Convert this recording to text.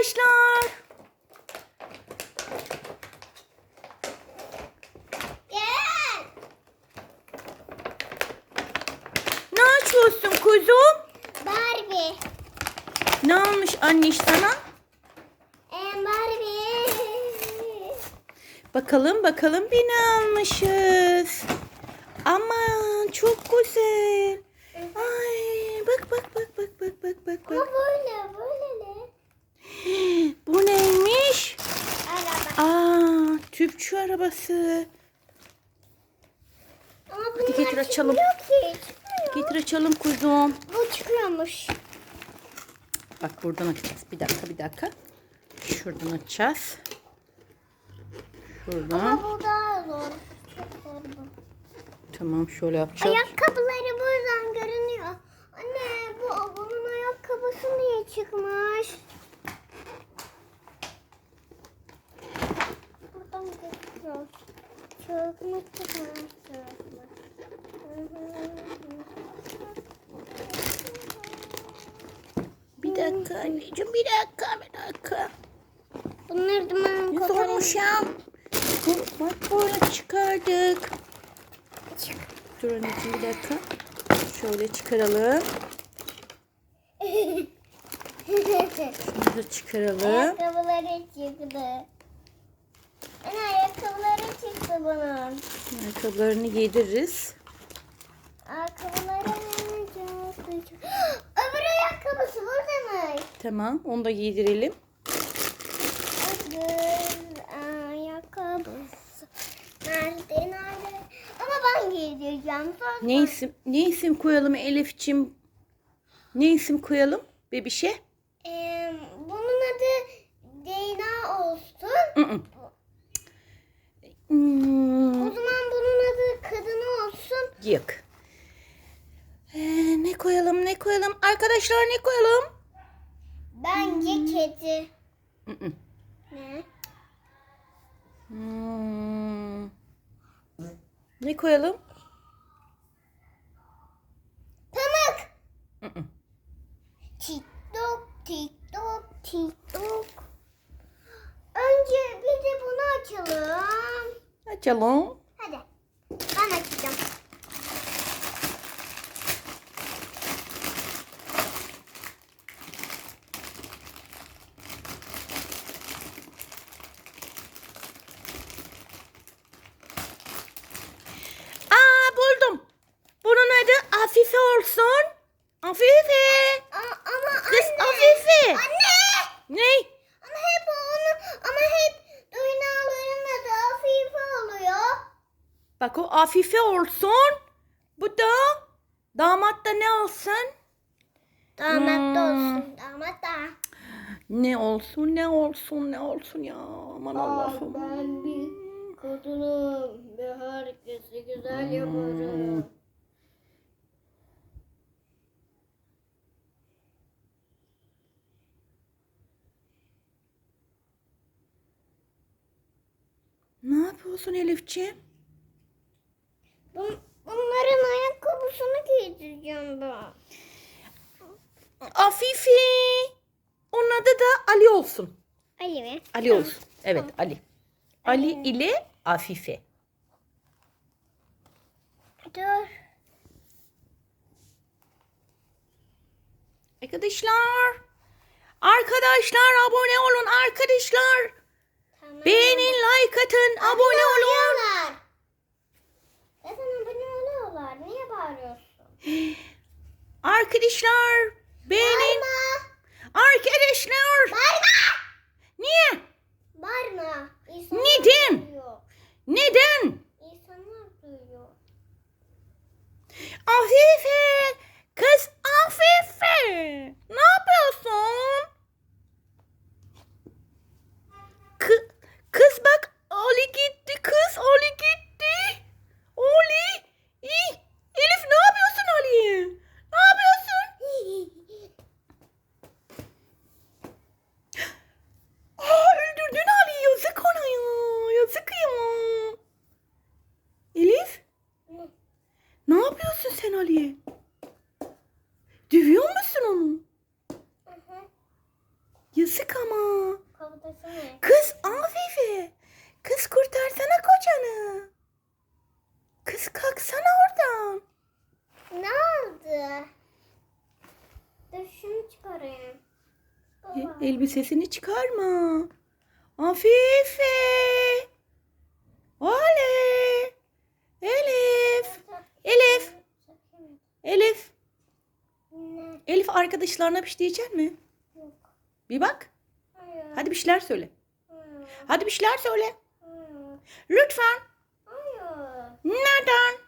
arkadaşlar. Gel. Ne açıyorsun kuzum? Barbie. Ne almış anne sana? Ee, Barbie. Bakalım bakalım bir ne almışız. Aman çok güzel. Ay bak bak bak bak bak bak bak Ama bak. böyle böyle ne? Bu neymiş? Araba. Tüpçü arabası. Ama Hadi getir açalım. ki. Getir açalım kuzum. Bu çıkıyormuş. Bak buradan açacağız. Bir dakika bir dakika. Şuradan açacağız. Şuradan. Ama bu daha zor. Tamam şöyle yapacağız. Ayakkabıları buradan görünüyor. Anne bu bunun ayakkabısı niye çıkmış? Buradan gözüküyor. Bir dakika anneciğim bir dakika bir dakika. Bunları da ben koparayım. Bak böyle çıkardık. Çık. Dur anneciğim bir dakika. Şöyle çıkaralım. Şunu da çıkaralım. Ayakkabıları çıktı. Anne ayakkabıları çıktı bunun. Ayakkabılarını giydiririz. Ayakkabıları çıktı. Öbür ayakkabısı burada mı? Tamam onu da giydirelim. Öbür ayakkabısı. Nerede nerede? Ama ben giydireceğim. Söz Ne isim, ne isim koyalım Elif'cim? Ne isim koyalım bebişe? Ee, bunun adı Deyna olsun. Hı hı. Hmm, O zaman bunun adı kadın olsun. yok. Ee, ne koyalım ne koyalım? Arkadaşlar ne koyalım? Bence kedi. Hı hı. Ne? Hmm. Ne koyalım? Pamuk. Hı hı. TikTok, TikTok, TikTok. Önce açalım. Hadi. Ben açacağım. Aa buldum. Bunun adı Afife olsun. Afife. Ama Kız anne. Afife. Anne. Ne? Ama hep onu ama hep duynaların adı Afife oluyor. Bak o Afife olsun. Bu da damat da ne olsun? Damat da Hmm. olsun. Damat da. Ne olsun ne olsun ne olsun ya aman Allah'ım. Ben bir kadınım ve herkesi güzel yaparım. Ne yapıyorsun Elifciğim? Bun, bunların ayakkabısını giydireceğim ben. Afife. Onun adı da Ali olsun. Ali mi? Ali olsun. Evet Ali. Ali ile Afife. Dur. Arkadaşlar. Arkadaşlar abone olun arkadaşlar. Tamam. Beğenin, like atın, abone olun. Arkadaşlar beğenin. Arkadaşlar. Bağırma. Niye? İnsanlar Neden? duyuyor. Neden? İnsanlar duyuyor. Afife. Dövüyor musun onu? Hı. Yazık ama. Kız Afife. Kız kurtarsana kocanı. Kız kalksana oradan. Ne oldu? Dur şunu çıkarayım. E, elbisesini çıkarma. Afife. Ale. Elif. Elif. Elif. Elif arkadaşlarına bir şey diyecek mi? Yok. Bir bak. Hayır. Hadi bir şeyler söyle. Hayır. Hadi bir şeyler söyle. Hayır. Lütfen. Hayır. Neden?